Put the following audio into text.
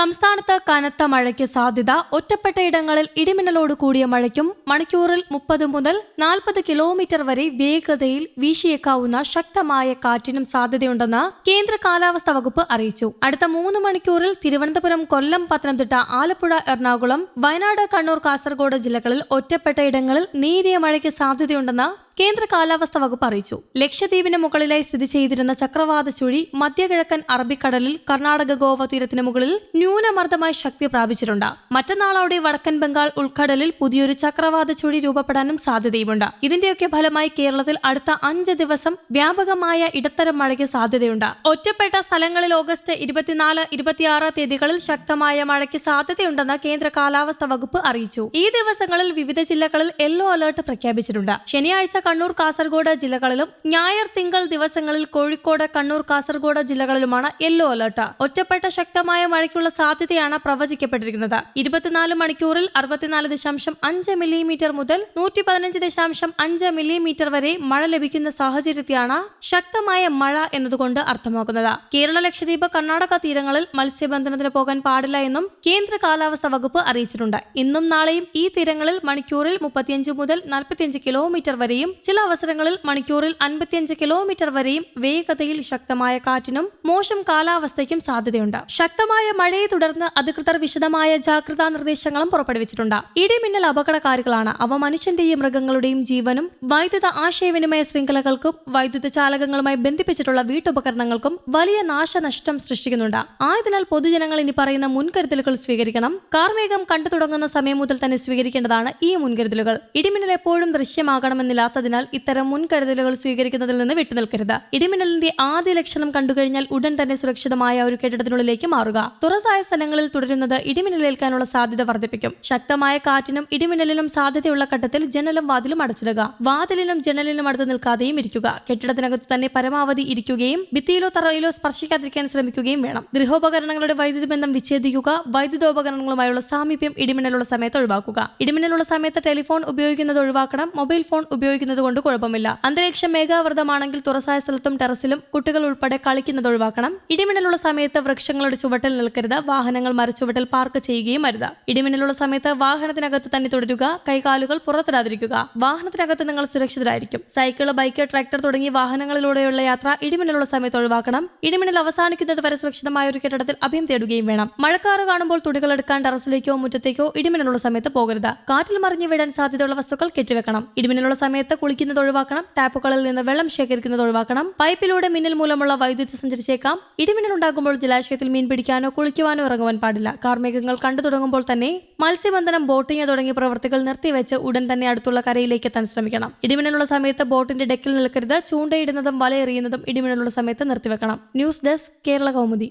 സംസ്ഥാനത്ത് കനത്ത മഴയ്ക്ക് സാധ്യത. ഒറ്റപ്പെട്ട ഇടങ്ങളിൽ ഇടിമിന്നലോട് കൂടിയ മഴയ്ക്കും മണിക്കൂറിൽ മുപ്പത് മുതൽ നാൽപ്പത് കിലോമീറ്റർ വരെ വേഗതയിൽ വീശിയേക്കാവുന്ന ശക്തമായ കാറ്റിനും സാധ്യതയുണ്ടെന്ന് കേന്ദ്ര കാലാവസ്ഥാ വകുപ്പ് അറിയിച്ചു. അടുത്ത മൂന്ന് മണിക്കൂറിൽ തിരുവനന്തപുരം കൊല്ലം പത്തനംതിട്ട ആലപ്പുഴ എറണാകുളം വയനാട് കണ്ണൂർ കാസർഗോഡ് ജില്ലകളിൽ ഒറ്റപ്പെട്ട ഇടങ്ങളിൽ നേരിയ മഴയ്ക്ക് സാധ്യതയുണ്ടെന്ന് കേന്ദ്ര കാലാവസ്ഥാ വകുപ്പ് അറിയിച്ചു. ലക്ഷദ്വീപിന് മുകളിലായി സ്ഥിതി ചെയ്തിരുന്ന ചക്രവാത ചുഴി മധ്യകിഴക്കൻ അറബിക്കടലിൽ കർണാടക ഗോവ തീരത്തിന് മുകളിൽ ന്യൂനമർദ്ദമായി ശക്തി പ്രാപിച്ചിട്ടുണ്ട്. മറ്റന്നാളോടെ വടക്കൻ ബംഗാൾ ഉൾക്കടലിൽ പുതിയൊരു ചക്രവാത ചുഴി രൂപപ്പെടാനും സാധ്യതയുമുണ്ട്. ഇതിന്റെയൊക്കെ ഫലമായി കേരളത്തിൽ അടുത്ത അഞ്ച് ദിവസം വ്യാപകമായ ഇടത്തരം മഴയ്ക്ക് സാധ്യതയുണ്ട്. ഒറ്റപ്പെട്ട സ്ഥലങ്ങളിൽ ഓഗസ്റ്റ് ഇരുപത്തിനാല് ഇരുപത്തിയാറ് തീയതികളിൽ ശക്തമായ മഴയ്ക്ക് സാധ്യതയുണ്ടെന്ന് കേന്ദ്ര കാലാവസ്ഥാ വകുപ്പ് അറിയിച്ചു. ഈ ദിവസങ്ങളിൽ വിവിധ ജില്ലകളിൽ യെല്ലോ അലർട്ട് പ്രഖ്യാപിച്ചിട്ടുണ്ട്. ശനിയാഴ്ച കണ്ണൂർ കാസർഗോഡ് ജില്ലകളിലും ഞായർ തിങ്കൾ ദിവസങ്ങളിൽ കോഴിക്കോട് കണ്ണൂർ കാസർഗോഡ് ജില്ലകളിലുമാണ് യെല്ലോ അലർട്ട്. ഒറ്റപ്പെട്ട ശക്തമായ മഴയ്ക്കുള്ള സാധ്യതയാണ് പ്രവചിക്കപ്പെട്ടിരിക്കുന്നത്. ഇരുപത്തിനാല് മണിക്കൂറിൽ അറുപത്തിനാല് ദശാംശം അഞ്ച് മില്ലിമീറ്റർ മുതൽ നൂറ്റി പതിനഞ്ച് ദശാംശം അഞ്ച് മില്ലിമീറ്റർ വരെ മഴ ലഭിക്കുന്ന സാഹചര്യത്തെയാണ് ശക്തമായ മഴ എന്നതുകൊണ്ട് അർത്ഥമാക്കുന്നത്. കേരള ലക്ഷദ്വീപ് കർണാടക തീരങ്ങളിൽ മത്സ്യബന്ധനത്തിന് പോകാൻ പാടില്ല എന്നും കേന്ദ്ര കാലാവസ്ഥാ വകുപ്പ് അറിയിച്ചിട്ടുണ്ട്. ഇന്നും നാളെയും ഈ തീരങ്ങളിൽ മണിക്കൂറിൽ മുപ്പത്തിയഞ്ച് മുതൽ നാൽപ്പത്തിയഞ്ച് കിലോമീറ്റർ വരെയും ചില അവസരങ്ങളിൽ മണിക്കൂറിൽ അൻപത്തിയഞ്ച് കിലോമീറ്റർ വരെയും വേഗതയിൽ ശക്തമായ കാറ്റിനും മോശം കാലാവസ്ഥയ്ക്കും സാധ്യതയുണ്ട്. ശക്തമായ മഴയെ തുടർന്ന് അധികൃതർ വിശദമായ ജാഗ്രതാ നിർദ്ദേശങ്ങളും പുറപ്പെടുവിച്ചിട്ടുണ്ട്. ഇടിമിന്നൽ അപകടകാരികളാണ്. അവ മനുഷ്യന്റെയും മൃഗങ്ങളുടെയും ജീവനും വൈദ്യുത ആശയവിനിമയ ശൃംഖലകൾക്കും വൈദ്യുത ചാലകങ്ങളുമായി ബന്ധിപ്പിച്ചിട്ടുള്ള വീട്ടുപകരണങ്ങൾക്കും വലിയ നാശനഷ്ടം സൃഷ്ടിക്കുന്നുണ്ട്. ആയതിനാൽ പൊതുജനങ്ങൾ ഇനി പറയുന്ന മുൻകരുതലുകൾ സ്വീകരിക്കണം. കാർമേഘം കണ്ടു തുടങ്ങുന്ന സമയം മുതൽ തന്നെ സ്വീകരിക്കേണ്ടതാണ് ഈ മുൻകരുതലുകൾ. ഇടിമിന്നൽ എപ്പോഴും ദൃശ്യമാകണമെന്നില്ലാത്തതിനാൽ ഇത്തരം മുൻകരുതലുകൾ സ്വീകരിക്കുന്നതിൽ നിന്ന് വിട്ടുനിൽക്കരുത്. ഇടിമിന്നലിന്റെ ആദ്യ ലക്ഷണം കണ്ടുകഴിഞ്ഞാൽ ഉടൻ തന്നെ സുരക്ഷിതമായ ഒരു കെട്ടിടത്തിനുള്ളിലേക്ക് മാറുക. തുറസായ സ്ഥലങ്ങളിൽ തുടരുന്നത് ഇടിമിന്നലേൽക്കാനുള്ള സാധ്യത വർദ്ധിപ്പിക്കും. ശക്തമായ കാറ്റിനും ഇടിമിന്നലിനും സാധ്യതയുള്ള ഘട്ടത്തിൽ ജനലും വാതിലും അടച്ചിടുക. വാതിലിനും ജനലിനും അടുത്ത് നിൽക്കാതെയും ഇരിക്കുക. കെട്ടിടത്തിനകത്ത് തന്നെ പരമാവധി ഇരിക്കുകയും ഭിത്തിയിലോ തറയിലോ സ്പർശിക്കാതിരിക്കാൻ ശ്രമിക്കുകയും വേണം. ഗൃഹോപകരണങ്ങളുടെ വൈദ്യുതി ബന്ധം വിച്ഛേദിക്കുക വൈദ്യുതോപകരണങ്ങളുമായുള്ള സാമീപ്യം ഇടിമിന്നലുള്ള സമയത്ത് ഒഴിവാക്കുക. ഇടിമിന്നലുള്ള സമയത്ത് ടെലിഫോൺ ഉപയോഗിക്കുന്നത് ഒഴിവാക്കണം. മൊബൈൽ ഫോൺ ഉപയോഗിക്കുന്നത് കൊണ്ട് കുഴപ്പമില്ല. അന്തരീക്ഷം മേഘാവൃതമാണെങ്കിൽ തുറസായ സ്ഥലത്തും ടെറസിലും കുട്ടികൾ ഉൾപ്പെടെ കളിക്കുന്നത് ഒഴിവാക്കണം. ഇടിമിന്നലുള്ള സമയത്ത് വൃക്ഷങ്ങളുടെ ചുവട്ടിൽ നിൽക്കരുത്. വാഹനങ്ങൾ മരച്ചുവട്ടിൽ പാർക്ക് ചെയ്യുകയും അരുത്. ഇടിമിന്നലുള്ള സമയത്ത് വാഹനത്തിനകത്ത് തന്നെ തുടരുക കൈകാലുകൾ പുറത്തിടാതിരിക്കുക. വാഹനത്തിനകത്ത് നിങ്ങൾ സുരക്ഷിതരായിരിക്കും. സൈക്കിൾ ബൈക്ക് ട്രാക്ടർ തുടങ്ങിയ വാഹനങ്ങളിലൂടെയുള്ള യാത്ര ഇടിമിന്നലുള്ള സമയത്ത് ഒഴിവാക്കണം. ഇടിമിന്നൽ അവസാനിക്കുന്നത് വരെ സുരക്ഷിതമായ ഒരു കെട്ടിടത്തിൽ അഭയം തേടുകയും വേണം. മഴക്കാറ് കാണുമ്പോൾ തുടികൾ എടുക്കാൻ ടെറസിലേക്കോ മുറ്റത്തേക്കോ ഇടിമിന്നലുള്ള സമയത്ത് പോകരുത്. കാറ്റിൽ മറിഞ്ഞു വീഴാൻ സാധ്യതയുള്ള വസ്തുക്കൾ കെട്ടിവെക്കണം. ഇടിമിന്നലുള്ള സമയത്ത് കുളിക്കുന്നത് ഒഴിവാക്കണം. ടാപ്പുകളിൽ നിന്ന് വെള്ളം ശേഖരിക്കുന്നത് ഒഴിവാക്കണം. പൈപ്പിലൂടെ മിന്നൽ മൂലമുള്ള വൈദ്യുതി സഞ്ചരിച്ചേക്കാം. ഇടിമിന്നൽ ഉണ്ടാകുമ്പോൾ ജലാശയത്തിൽ മീൻ പിടിക്കാനോ കുളിക്കുവാനോ ഇറങ്ങുവാൻ പാടില്ല. കാർമേഘങ്ങൾ കണ്ടു തുടങ്ങുമ്പോൾ തന്നെ മത്സ്യബന്ധനം ബോട്ടിംഗ് തുടങ്ങിയ പ്രവൃത്തികൾ നിർത്തിവെച്ച് ഉടൻ തന്നെ അടുത്തുള്ള കരയിലേക്ക് എത്താൻ ശ്രമിക്കണം. ഇടിമിന്നലുള്ള സമയത്ത് ബോട്ടിന്റെ ഡെക്കിൽ നിൽക്കരുത്. ചൂണ്ടയിടുന്നതും വലയെറിയുന്നതും ഇടിമിന്നലുള്ള സമയത്ത് നിർത്തിവെക്കണം. News desk Kerala Kaumudi.